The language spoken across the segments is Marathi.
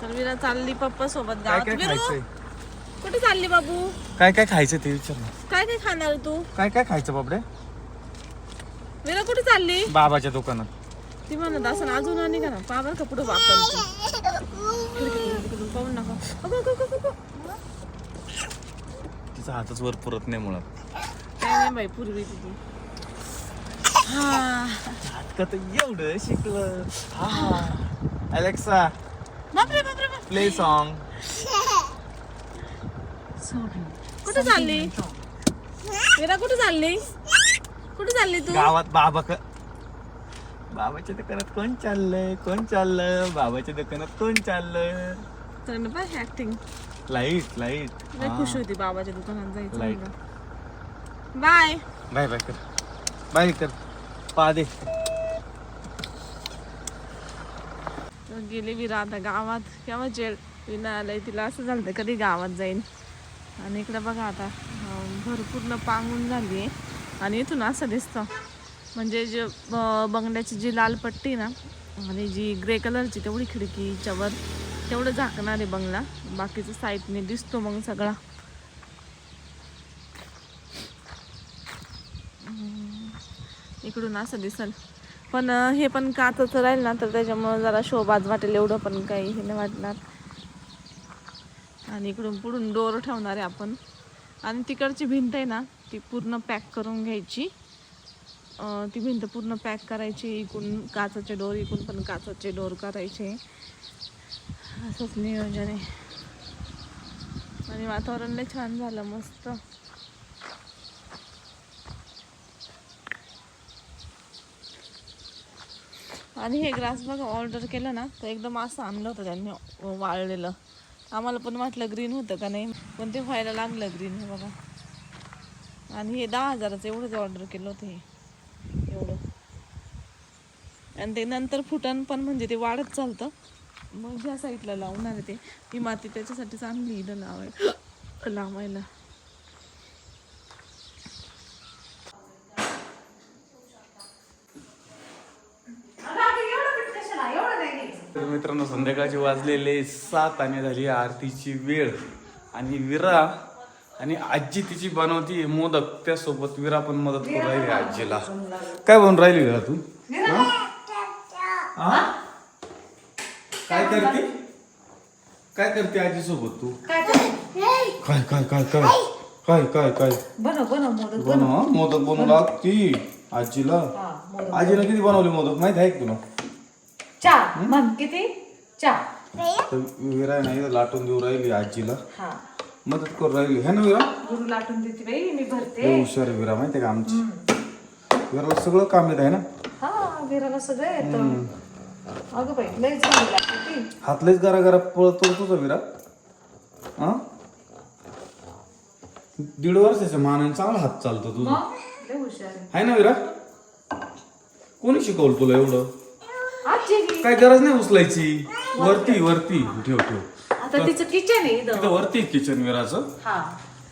तर विरा चालली पप्पा सोबत काय गावात काय विरू खायचंय कुठे चालली बाबू काय काय खायचं ते विचार ना काय काय खाणार तू काय काय खायचं बापडे विरा कुठे चालली बाबाच्या दुकानात ती म्हणत असं अजून आणि का ना पावर का पुढे वापर पाहून नका अगं, अगं, अगं, अगं. तिचा हातच वर पुरत नाही मुळात काय नाही बाई पूर्वी तिथे हा का तर एवढं शिकलं अलेक्सा बापरे बापरे बापरे. प्ले सॉन्ग कुठे चालली? विरा कुठे चालली? कुठे चालली तू? गावात बाबा क बाबाच्या दुकानात कोण चाललंय? कोण चाललं? बाबाच्या दुकानात कोण चाललं? तर बाय ऍक्टिंग लाइट लाइट लय खुश होती बाबाच्या दुकानात जायचं Light. म्हणलं. बाय बाय बाय कर. बाय कर. पा दे तर गेली विरा आता गावात. केव्हा जेल? विना आलंय तिला. असं झालं तर कधी गावात जाईन. आणि इकडं बघा आता अं, भरपूर पांगून झाली आहे आणि इथून असं दिसतं. म्हणजे जे बंगल्याची जी लाल पट्टी ना आणि जी ग्रे कलरची तेवढी खिडकीच्या वर तेवढं झाकणार आहे बंगला. बाकीचं साईडने दिसतो मग सगळा. इकडून असं दिसल. पण हे पण काचचं राहील ना तर त्याच्यामुळं जरा शोभाच वाटेल एवढं पण काही हे नाही वाटणार. आणि इकडून पुढून डोर ठेवणार आहे आपण. आणि तिकडची भिंत आहे ना ती पूर्ण पॅक करून घ्यायची. ती भिंत पूर्ण पॅक करायची इकून काचाचे डोर इकून पण काचाचे डोर करायचे. असंच नियोजन आहे. आणि वातावरण लय छान झालं मस्त. आणि हे ग्रास बघा ऑर्डर केलं ना तर एकदम असं आणलं होतं त्यांनी वाळलेलं. आम्हाला पण वाटलं ग्रीन होतं का नाही पण ते व्हायला लागलं ग्रीन हे बघा. आणि हे दहा हजाराचं एवढंच ऑर्डर केलं होतं हे. एवढं. आणि ते नंतर फुटण पण म्हणजे ते वाढत चालतं. मग ह्या साईडला लावणार आहे ते. ती माती त्याच्यासाठी चांगली इथं लावाय लावायला. तर मित्रांनो संध्याकाळचे वाजलेले सात आणि झाली आरतीची वेळ. आणि विरा आणि आजी तिची बनवती मोदक. त्यासोबत विरा पण मदत करून राहिली आजीला. काय बनवून राहिली विरा तू? काय करते? काय करते आजी सोबत तू? काय काय काय काय काय? काय काय बनव बनव मोदक बनव? मोदक बनवू लागती आजीला. आजीला किती बनवले मोदक? माहीत आहे का तुला? चार. म्हण किती? चार. तर विरा आहे ना इथं लाटून देऊ राहिली आजीला. हा. मदत करू राहिली. है ना विरा गुरु लाटून देते बाई मी भरते. हुशार आहे विरा माहिती आहे का आमची? विराला सगळं काम येत आहे ना? हा विराला सगळं येतं. अगं बाई लय चांगली लागते ती. हातलेच गरा गरा पळतो तुझा विरा हा? दीड वर्षाच्या मानाने चांगला हात चालतो तुझा. मग? लय हुशार आहे. आहे ना विरा कोणी शिकवलं तुला एवढं? काय गरज नाही उचलायची. वरती वरती. ठेव ठेव. आता तिचं किचन आहे इथं. तिथं वरती किचन विराचं. हा.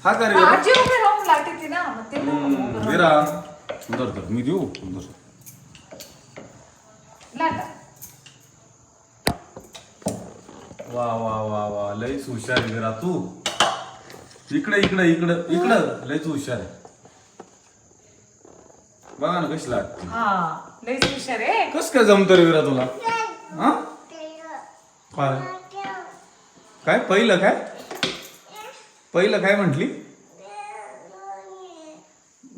हा का रे विरा? आजी उभी राहून लागते ती ना मग ते नको उभं हम्म, राहून. विरा. धर धर मी देऊ? धर लाटा. वा वा वा वा. लयच हुशार आहे विरा तू. इकडे इकडे इकडे इकडं. लयच हुशार आहे. बघा ना कशी लागते. हा लयच हुशार आहे. कस काय जमत रे विरा तुला? हा? काय? काय? पहिलं काय? पहिलं काय म्हंटली?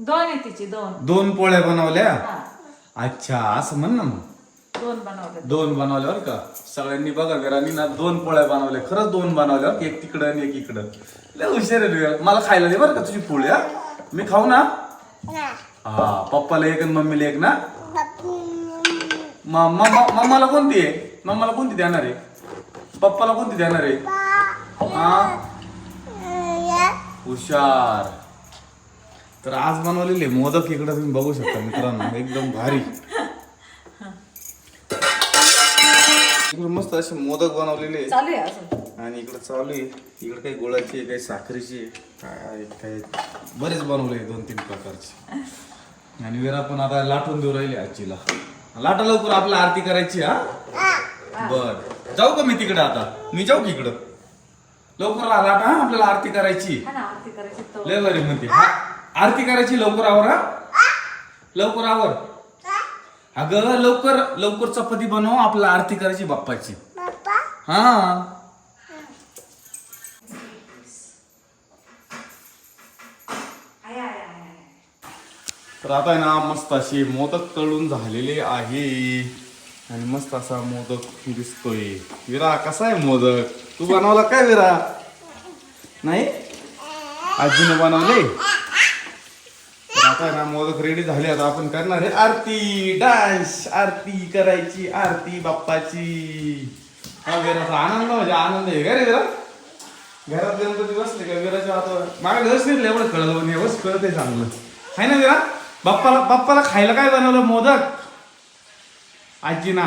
दोन आहे तिची दोन. दोन पोळ्या बनवल्या? हा. अच्छा असं म्हण ना मग. दोन बनवले. दोन बनवल्या बरं का? सगळ्यांनी बघा घरांनी ना दोन पोळ्या बनवल्या. खरंच दोन बनवल्या बरं का? एक तिकडं आणि एक इकडं. लय हुशार आहे रे. मला खायला दे बरं का तुझी पोळी हा? मी खाऊ ना? हा पप्पाला एक आणि मम्मीला एक ना? म- मम्मा- मम्माला कोणती आहे? मम्माला कोणती देणार आहे? पप्पाला कोणती देणार आहे? हा? हुशार. तर आज बनवलेले मोदक इकडे तुम्ही बघू शकता मित्रांनो एकदम भारी. इकडे मस्त असे मोदक बनवलेले आहे. चालू आहे आणि इकडे चालू आहे. इकडे काही गोळाची आहे काही साखरेची आहे. काय आहे, काय बरेच बनवले दोन तीन प्रकारचे. आणि विरा पण आता लाटून देऊ राहिली आजीला. लाटा लवकर आपल्या आरती करायची हा? बर. जाऊ का मी तिकडे आता? मी जाऊ की इकडं? लवकर आला हा आपल्याला आरती करायची. हा ना आरती करायची तो लय बरी म्हणते. हा, आरती करायची लवकर आवर हा? लवकर आवर. अगं लवकर लवकर चपाती बनव आपल्याला आरती करायची बाप्पाची. हा. आय, आय, आय, आय. तर आता आहे ना मस्त असे मोदक तळून झालेले आहे. आणि मस्त असा मोदक दिसतोय. विरा कसा आहे मोदक? तू बनवला काय विरा? नाही? आजीने बनवले? आता ना मोदक रेडी झाले आता आपण करणार आहे आरती. डान्स आरती करायची आरती बाप्पाची. हा विराचा आनंद म्हणजे आनंद आहे. का रे विरा घरात गणपती बसले का? विराच्या आता मागे घरच नाही एवढं कळलं पण एवढंच कळत आहे चांगलं. आहे ना विरा बाप्पाला बाप्पाला खायला काय बनवलं मोदक? आजीना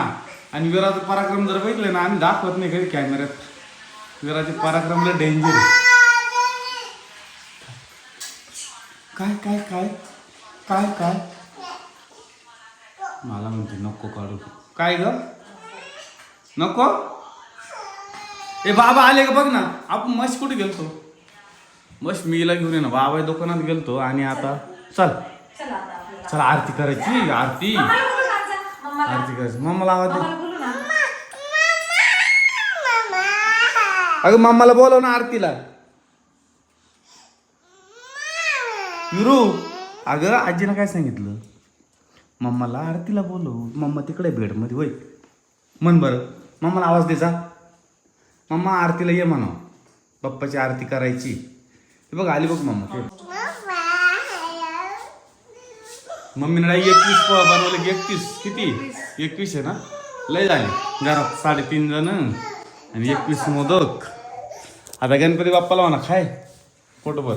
आणि विराचं पराक्रम जर बघितलं ना आम्ही दाखवत नाही घरी कॅमेऱ्यात विराचे पराक्रमला डेंजर काय काय काय? काय काय? मला म्हणते नको काढू. काय ग? नको? ए बाबा आले का बघ ना. आपण मश कुठे गेलतो? मश मीला घेऊन ये ना. बाबा दुकानात गेलतो आणि आता चल. चला आता आपल्याला. चल आरती करायची आरती. आरती करायची. बोलू ना. अगं मम्माला बोलव ना आरतीला. विरू. अगं आजीनं काय सांगितलं? मम्माला आरतीला बोलव. मम्मा तिकडे बेडमध्ये होय. म्हण बरं. मम्माला आवाज द्यायचा मम्मा आरतीला ये म्हणा बाप्पाची आरती करायची. हे बघ आली बघ मम्मा. ते मम्मीने नाही एकवीस प- बनवले की एकतीस. किती? एकवीस आहे ना? लय झाले. घरात साडेतीन जण आणि एकवीस मोदक. आता गणपती बाप्पाला म्हणा खाय. पोटभर.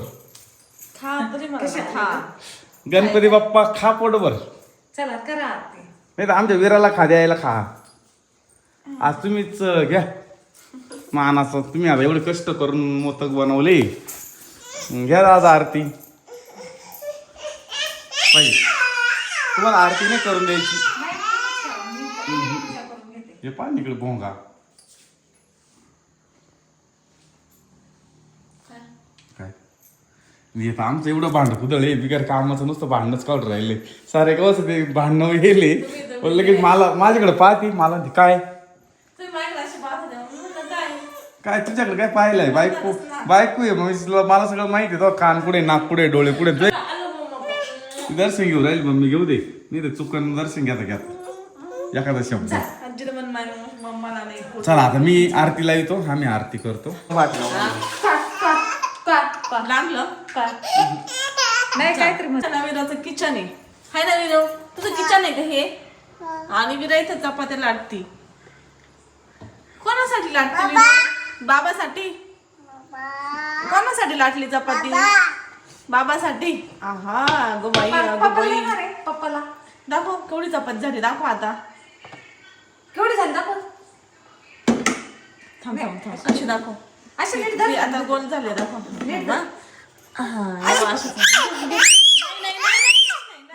मला गणपती बाप्पा खा पोटभर चला करा आरती नाही तर आमच्या वीराला खा द्यायला खा आज तुम्हीच घ्या मानाचं तुम्ही आता एवढे कष्ट करून मोदक बनवले घ्या दादा आरती पाहिजे तुम्हाला आरती नाही करून द्यायची हे पाणी इकडे भोंगा मी आता आमचं एवढं भांड कुदळे बिगर कामाचं नुसतं भांडणच काढून राहिले. सारे कवच ते भांडणं गेले पण लगेच मला माझ्याकडे पाहते मला म्हणते, काय? काय? तुझ्याकडे काय पाहिलंय? बायको बायको आहे मग. तुला मला सगळं माहिती आहे तो. कान कुठे नाक कुठे डोळे कुठे? मम्मा दर्शन घेऊ राहील मम्मी घेऊ दे. नाही तर चुकन दर्शन घेता घ्यात एखादा शब्द. चला आता मी आरतीला येतो. आम्ही आरती करतो. लागलं? का? नाही काहीतरी म्हण चला विराचं किचन आहे. हाय ना विरो तुझं किचन आहे का हे? आणि विरा इथं चपात्या लाटती. कोणासाठी लाटते बाबासाठी? कोणासाठी लाटली चपाती? बाबासाठी? आहा गो बाई अगो पप्पाला बाई. पप्पाला. दाखव केवढी चपाती झाली दाखव आता. केवढी झाली दाखव. थांब थांब थांब. अशी दाखव. अशी नीट धर. आता गोल झाले दाखव नीट नाही.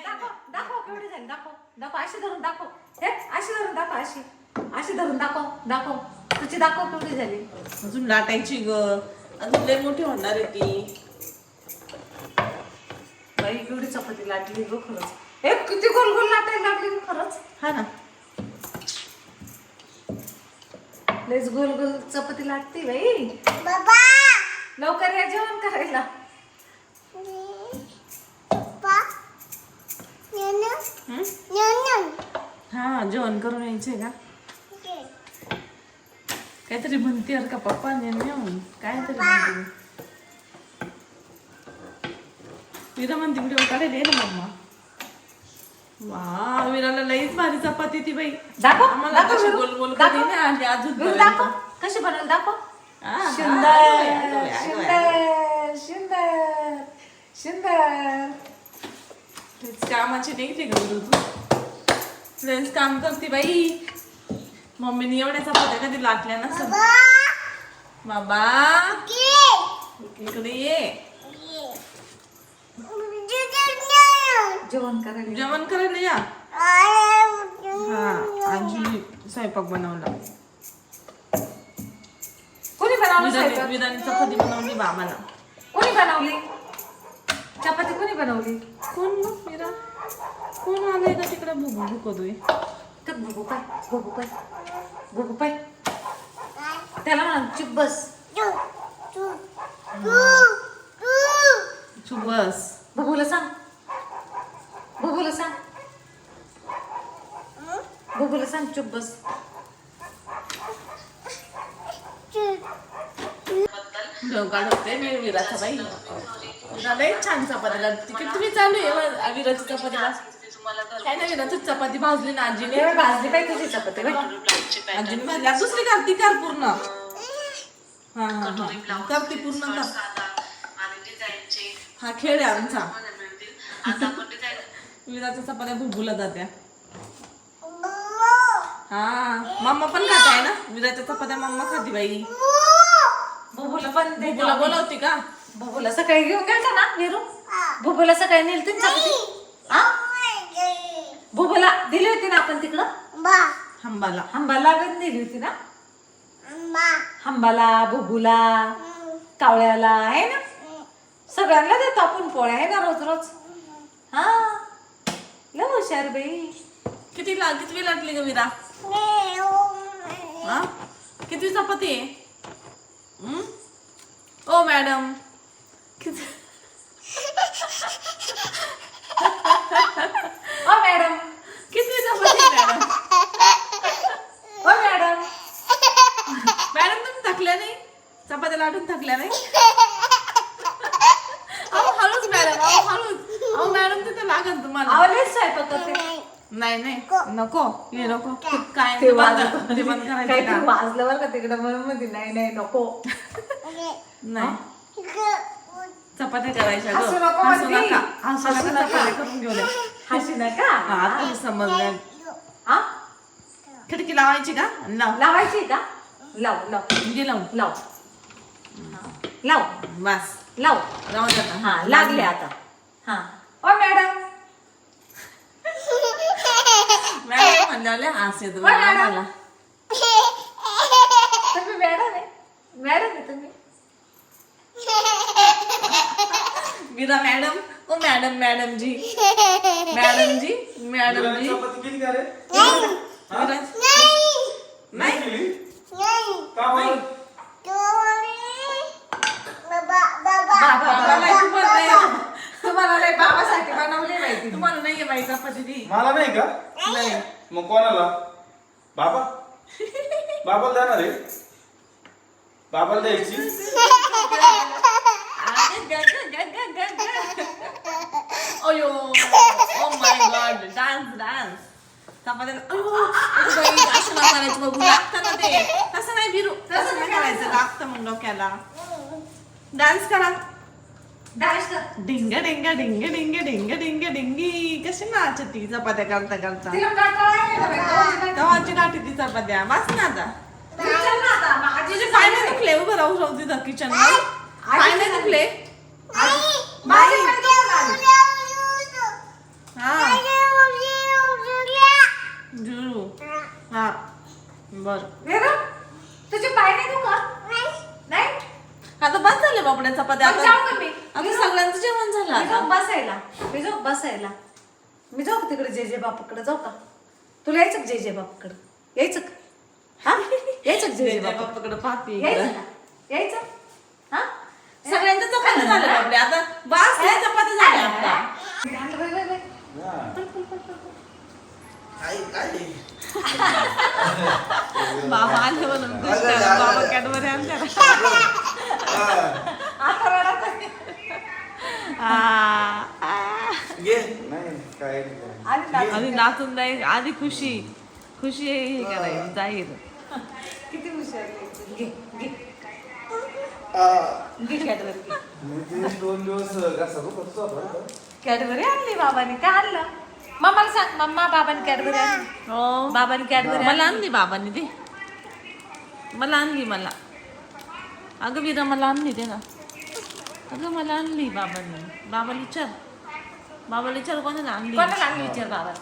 दाखव दाखव केवढी झाली दाखव दाखव अशी धरून दाखव. हे अशी धरून दाखव अशी. अशी धरून दाखव दाखव. तुझी दाखव केवढी झाली. अजून लाटायची ग. अजून लय मोठी होणार आहे ती. बाई केवढी चपाती लाटली ग खरंच. हे किती गोल गोल लाटायला लागली ग खरंच. हा ना. लयच गोल गोल चपाती लागते बाई. लवकर या जेवण करायला. हं? हा जेवण करून यायचंय का? काहीतरी म्हणते यार का पप्पा नेऊन काहीतरी म्हणते विरा म्हणते व्हिडिओ काढायला ये ना मम्मा. वा विराला लईच भारी चपाती ती बाई. दाखव आम्हाला दाखव कशी. गोल गोल दाखव. कधी नाही आली अजून विरू, दाखव. कशी बनवली दाखव. सुंदर अगं बाई, सुंदर सुंदर सुंदर तेच कामाची निघते का विरू तू लईच काम करते बाई. मम्मीने एवढ्या चपात्या कधी लाटल्या नसं बाबा. इकडे ये. जेवण करायला जेवण करायला या. हा आजी स्वयंपाक बनवला. बनवलं विराने स्वयंपाक? चपाती बनवली बाबाला. कोणी बनवली? चपाती कोणी बनवली? कोण मग विरा कोण आलंय का तिकडे? भुबू भुकतोय तर बघू पाय बघू पाय बघू पाय. त्याला म्हणा चुप बस. चुप बस. बघूला सांग. बघूला सांग. बघूला सांग चुप बस. डोका ढकते मी विराचा बाई विरा लई छान चपाती लागते किती तुम्ही चालू आहे विराची चपातीला काय नाही चपाती भाजली ना आजीने. भाजली पाय तुझी चपाती आजीने भाजली. दुसरी करती कर पूर्ण. हा हा हा. करते पूर्ण कर. हा खेळ आहे आमचा विराच्या चपात्या भुबूला जात्या. हा मम्मा पण खाते आहे ना? विराच्या चपात्या मम्मा खाते बाई. बघूला पण दे भुबूला बोलवते का? बघूला सकाळी घेऊन गेलता ना विरू बघूला सकाळी नेली होती ना चपाती? हा? दिली होती ना आपण तिकडं? हंबाला. हंबाला पण दिली होती ना? हंबाला बुबुला कावळ्याला आहे ना? सगळ्यांना देतो आपण पोळ्या आहे ना रोज रोज? हा. लय हुशार हो, बाई किती ला कितवी लागली ग विरा हा? किती चपाती आहे? ओ मॅडम. किती ओ मॅडम. किती चपाती आहे, मॅडम? ओ मॅडम. मॅडम तुम्ही थकल्या नाही? चपात्या लाटून थकल्या नाही अहो हळूच मॅडम अहो हळूच अहो मॅडम तिथे लागन तुम्हाला आवलेच स्वयंपाक करते नाही नाही. नको. हे नको. काय ते ते बंद वाजलं. ते बंद करायचं काहीतरी का? वाजलं बरं का तिकडं म्हणून म्हणते नाही नाही नको. नाही. चपात्या करायच्या हसू ग नको हसू म्हणती. नका. हसू हसू नका. नका. चपात्या करून घेऊ द्या हशी नका. हा, आता मी समजलं? हा? खिडकी लावायची का? लाव. लावायची का? लाव लाव. घे लावून लाव. लाव. बस. लाव. दे आता. हा लागले आता. हा. ओ मॅडम. मॅडम म्हणल्यावर हास येतो बघा मॅडम. आम्हाला. तुम्ही मॅडम आहे मॅडम आहे तुम्ही मीरा मॅडम ओ madam madam ji madam ji madam ji चपाती केली का रे मीरा- नाही केली का बरं? बाबा तुम्हाला लय बाबासाठी बनवली माहिती. तुम्हाला नाहीये बाई चपाती ती. मला नाही का? नाही. मग कोणाला? बाबा? बाबाला देणार आहे? बाबाला द्यायची? अयो oh my God dance dance असं नाही करायचं बघू लागतं ना ते. तसं नाही बिरू तसं नाही करायचं लागतं मग डोक्याला. डान्स कर. डिंग डिंग डिंग डिंग डिंग डिंग डिंगी कशी चपात्या करता करता नाटी ती चपात्या बस ना आता पाय नाही दुखले उभं राहू राहू तिथं किचन नाही दुखले. हा हा बर वेरू, तुझे पाय नाही दुखत? नाही आता बापड्या चपात्या मग जाऊ का मी? आता सगळ्यांचं जेवण झालं मी जाऊ आता. बसायला. मी जाऊ बसायला. मी जाऊ का तिकडे जे जे बापाकडे? जाऊ का? तुला यायचं का जे जे बापाकडे? यायचं का? हा? यायचं का जे जे बापा बापाकडे? पाहते यायचं इकडं. का? यायचं? हा? सगळ्यांचं चपात्या झालं आता बस लय चपात्या झाल्या आता बाय, बाय, बाय. बाबा आले म्हणून खुश. बाबा कॅडबरी आणते आता रडत आहे. नाही काय नाही. आणि ना- आधी नाचून जाईल आधी खुशी. खुशी हे करायची जाहीर. किती दोन दिवस. कॅडबरी आणली बाबाने. काय आणलं? मम्माला सांग. मम्मा बाबाने कॅडबरी आणली. हो. बाबाने कॅडबरी मला आणली. बाबांनी ते मला आणली मला. अगं विरा मला आणली ते ना. अगं मला आणली बाबांनी. बाबाला विचार बाबाला विचार कोणाला आणली? कोणाला आणली? विचार बाबा.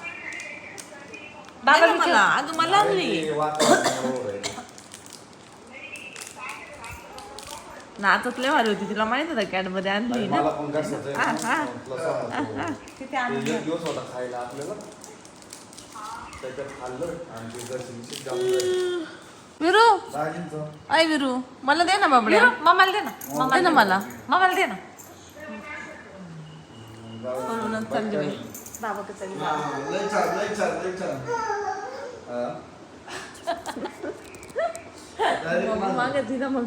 मला? अगं मला आणली. नाचत लय भारी होती. तिला माहीत होतं कॅडबरी आणली ना? मला पण हा, हा. तिथे दिवस होता खायला आपल्याला. त्याच्यात खाल्लं आणि ते दर्शनची जाम झाली. विरू. ऐ विरू मला दे ना बाबड्या. विरू, मम्माला दे ना. दे ना मला. मम्माला दे ना. म्हणूनच चालली बाई बाबा कसं हा, हा. मागे दिला मग.